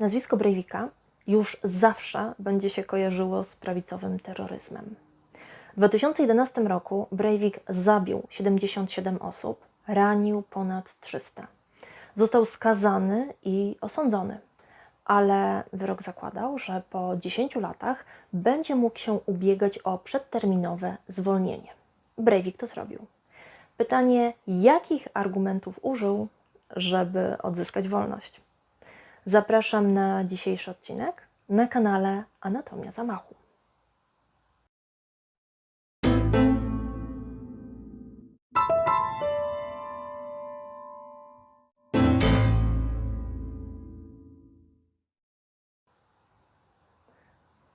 Nazwisko Breivika już zawsze będzie się kojarzyło z prawicowym terroryzmem. W 2011 roku Breivik zabił 77 osób, ranił ponad 300. Został skazany i osądzony, ale wyrok zakładał, że po 10 latach będzie mógł się ubiegać o przedterminowe zwolnienie. Breivik to zrobił. Pytanie, jakich argumentów użył, żeby odzyskać wolność? Zapraszam na dzisiejszy odcinek na kanale Anatomia Zamachu.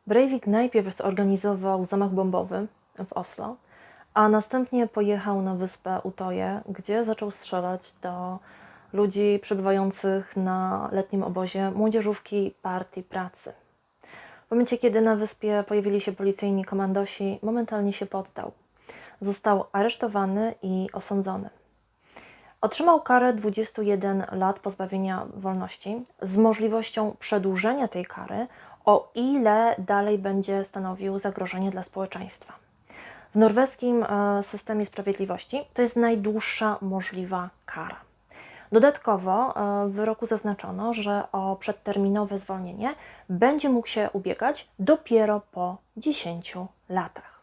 Breivik najpierw zorganizował zamach bombowy w Oslo, a następnie pojechał na wyspę Utoje, gdzie zaczął strzelać do ludzi przebywających na letnim obozie młodzieżówki Partii Pracy. W momencie, kiedy na wyspie pojawili się policyjni komandosi, momentalnie się poddał. Został aresztowany i osądzony. Otrzymał karę 21 lat pozbawienia wolności z możliwością przedłużenia tej kary, o ile dalej będzie stanowił zagrożenie dla społeczeństwa. W norweskim e, systemie sprawiedliwości to jest najdłuższa możliwa kara. Dodatkowo e, w wyroku zaznaczono, że o przedterminowe zwolnienie będzie mógł się ubiegać dopiero po 10 latach.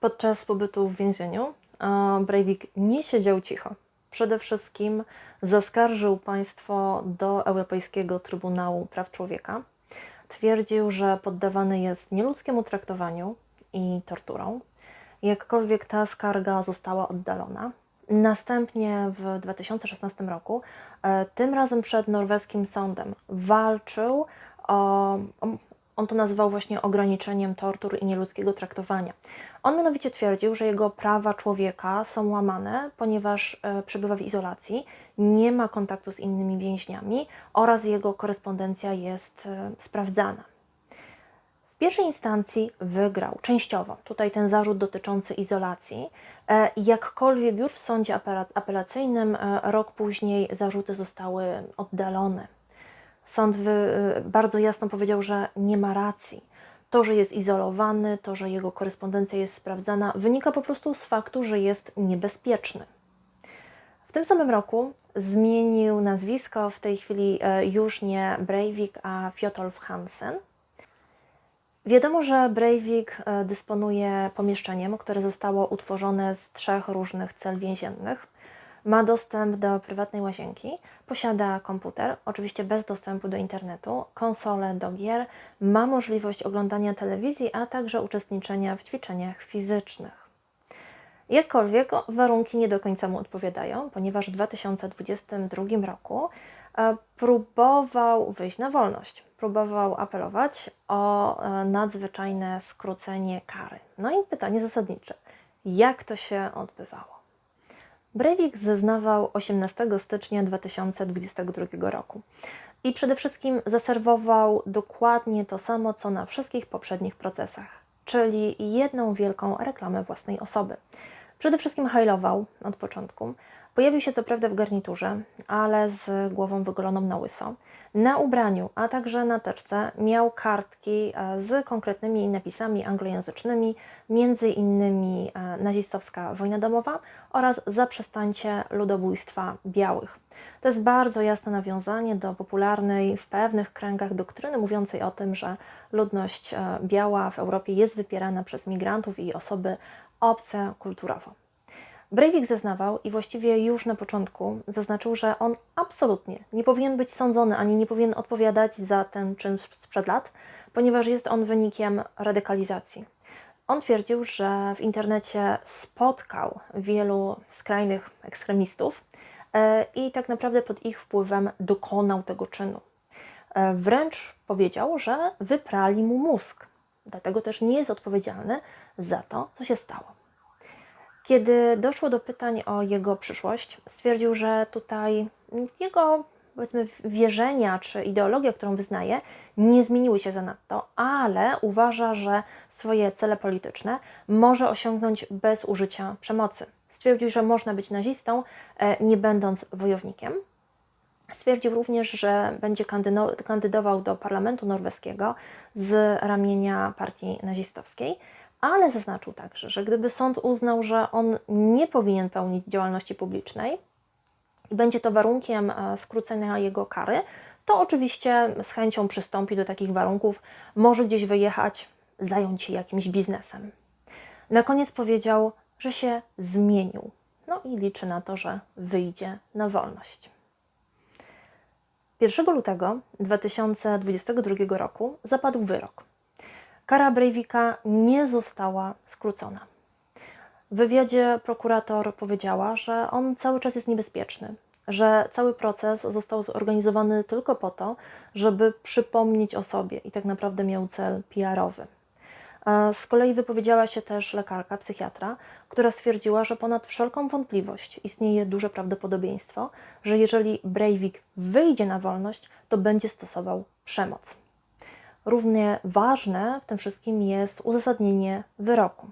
Podczas pobytu w więzieniu e, Breivik nie siedział cicho. Przede wszystkim zaskarżył państwo do Europejskiego Trybunału Praw Człowieka. Twierdził, że poddawany jest nieludzkiemu traktowaniu i torturom. Jakkolwiek ta skarga została oddalona, Następnie w 2016 roku, e, tym razem przed norweskim sądem, walczył o, on to nazywał właśnie ograniczeniem tortur i nieludzkiego traktowania. On mianowicie twierdził, że jego prawa człowieka są łamane, ponieważ e, przebywa w izolacji, nie ma kontaktu z innymi więźniami oraz jego korespondencja jest e, sprawdzana. W pierwszej instancji wygrał częściowo. Tutaj ten zarzut dotyczący izolacji. E, jakkolwiek już w sądzie apelacyjnym e, rok później zarzuty zostały oddalone. Sąd e, bardzo jasno powiedział, że nie ma racji. To, że jest izolowany, to, że jego korespondencja jest sprawdzana, wynika po prostu z faktu, że jest niebezpieczny. W tym samym roku zmienił nazwisko, w tej chwili już nie Breivik, a Fjotolf Hansen. Wiadomo, że Breivik e, dysponuje pomieszczeniem, które zostało utworzone z trzech różnych cel więziennych. Ma dostęp do prywatnej łazienki, posiada komputer, oczywiście bez dostępu do internetu, konsolę do gier, ma możliwość oglądania telewizji, a także uczestniczenia w ćwiczeniach fizycznych. Jakkolwiek warunki nie do końca mu odpowiadają, ponieważ w 2022 roku e, próbował wyjść na wolność próbował apelować o e, nadzwyczajne skrócenie kary. No i pytanie zasadnicze: jak to się odbywało? Breivik zeznawał 18 stycznia 2022 roku i przede wszystkim zaserwował dokładnie to samo, co na wszystkich poprzednich procesach, czyli jedną wielką reklamę własnej osoby. Przede wszystkim hajlował od początku. Pojawił się co prawda w garniturze, ale z głową wygoloną na łyso. Na ubraniu, a także na teczce miał kartki e, z konkretnymi napisami anglojęzycznymi, między innymi e, nazistowska wojna domowa oraz zaprzestańcie ludobójstwa białych. To jest bardzo jasne nawiązanie do popularnej w pewnych kręgach doktryny mówiącej o tym, że ludność e, biała w Europie jest wypierana przez migrantów i osoby obce kulturowo. Breivik zeznawał i właściwie już na początku zaznaczył, że on absolutnie nie powinien być sądzony ani nie powinien odpowiadać za ten czyn sprzed lat, ponieważ jest on wynikiem radykalizacji. On twierdził, że w internecie spotkał wielu skrajnych ekstremistów e, i tak naprawdę pod ich wpływem dokonał tego czynu. E, wręcz powiedział, że wyprali mu mózg, dlatego też nie jest odpowiedzialny za to, co się stało. Kiedy doszło do pytań o jego przyszłość, stwierdził, że tutaj jego powiedzmy wierzenia czy ideologia, którą wyznaje, nie zmieniły się zanadto, ale uważa, że swoje cele polityczne może osiągnąć bez użycia przemocy. Stwierdził, że można być nazistą, e, nie będąc wojownikiem. Stwierdził również, że będzie kandydo- kandydował do parlamentu norweskiego z ramienia partii nazistowskiej, ale zaznaczył także, że gdyby sąd uznał, że on nie powinien pełnić działalności publicznej i będzie to warunkiem e, skrócenia jego kary, to oczywiście z chęcią przystąpi do takich warunków, może gdzieś wyjechać, zająć się jakimś biznesem. Na koniec powiedział, że się zmienił. No i liczy na to, że wyjdzie na wolność. 1 lutego 2022 roku zapadł wyrok. Kara Breivika nie została skrócona. W wywiadzie prokurator powiedziała, że on cały czas jest niebezpieczny, że cały proces został zorganizowany tylko po to, żeby przypomnieć o sobie i tak naprawdę miał cel PR-owy. Z kolei wypowiedziała się też lekarka, psychiatra, która stwierdziła, że ponad wszelką wątpliwość istnieje duże prawdopodobieństwo, że jeżeli Breivik wyjdzie na wolność, to będzie stosował przemoc. Równie ważne w tym wszystkim jest uzasadnienie wyroku.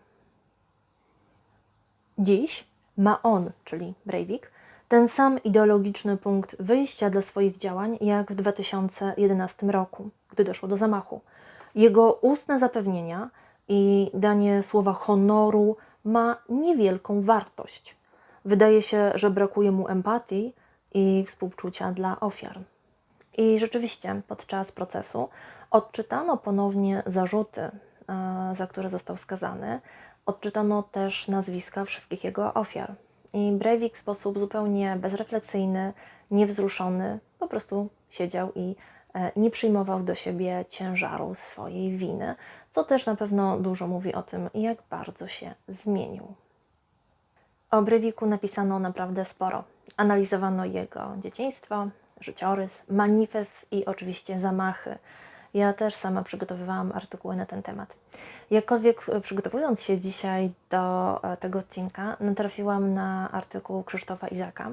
Dziś ma on, czyli Breivik, ten sam ideologiczny punkt wyjścia dla swoich działań jak w 2011 roku, gdy doszło do zamachu. Jego ustne zapewnienia i danie słowa honoru ma niewielką wartość. Wydaje się, że brakuje mu empatii i współczucia dla ofiar. I rzeczywiście podczas procesu odczytano ponownie zarzuty, e, za które został skazany. Odczytano też nazwiska wszystkich jego ofiar. I Breivik w sposób zupełnie bezrefleksyjny, niewzruszony, po prostu siedział i e, nie przyjmował do siebie ciężaru swojej winy, co też na pewno dużo mówi o tym, jak bardzo się zmienił. O Breiviku napisano naprawdę sporo. Analizowano jego dzieciństwo, życiorys, manifest i oczywiście zamachy. Ja też sama przygotowywałam artykuły na ten temat. Jakkolwiek e, przygotowując się dzisiaj do e, tego odcinka, natrafiłam na artykuł Krzysztofa Izaka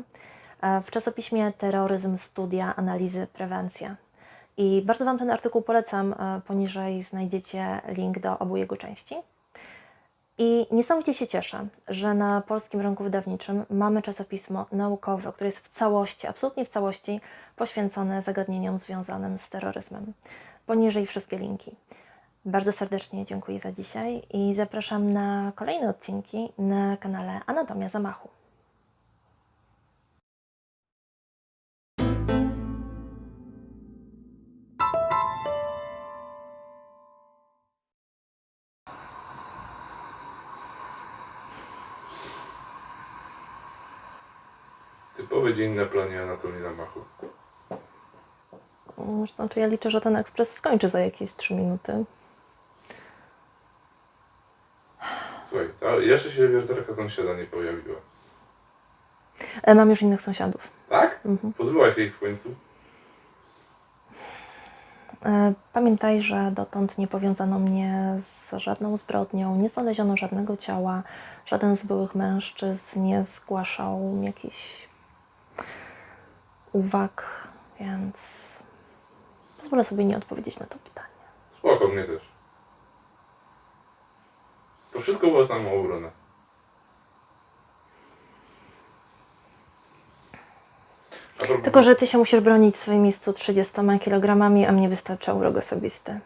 e, w czasopiśmie Terroryzm, Studia, Analizy, Prewencja. I bardzo Wam ten artykuł polecam. Poniżej znajdziecie link do obu jego części. I niesamowicie się cieszę, że na polskim rynku wydawniczym mamy czasopismo naukowe, które jest w całości, absolutnie w całości poświęcone zagadnieniom związanym z terroryzmem. Poniżej wszystkie linki. Bardzo serdecznie dziękuję za dzisiaj i zapraszam na kolejne odcinki na kanale Anatomia Zamachu. Typowy dzień na planie anatomii zamachu. Zresztą, czy ja liczę, że ten ekspres skończy za jakieś 3 minuty. Słuchaj, ta, jeszcze się wiertarka sąsiada nie pojawiła. E, Mam już innych sąsiadów. Tak? Mhm. Pozbyła się ich w końcu? E, Pamiętaj, że dotąd nie powiązano mnie z żadną zbrodnią, nie znaleziono żadnego ciała, żaden z byłych mężczyzn nie zgłaszał jakichś uwag, więc pozwolę sobie nie odpowiedzieć na to pytanie. Spoko, mnie też. To wszystko było samoobrona. A propos, Tylko, że ty się musisz bronić swoimi 130 kg, a mnie wystarcza urok osobisty.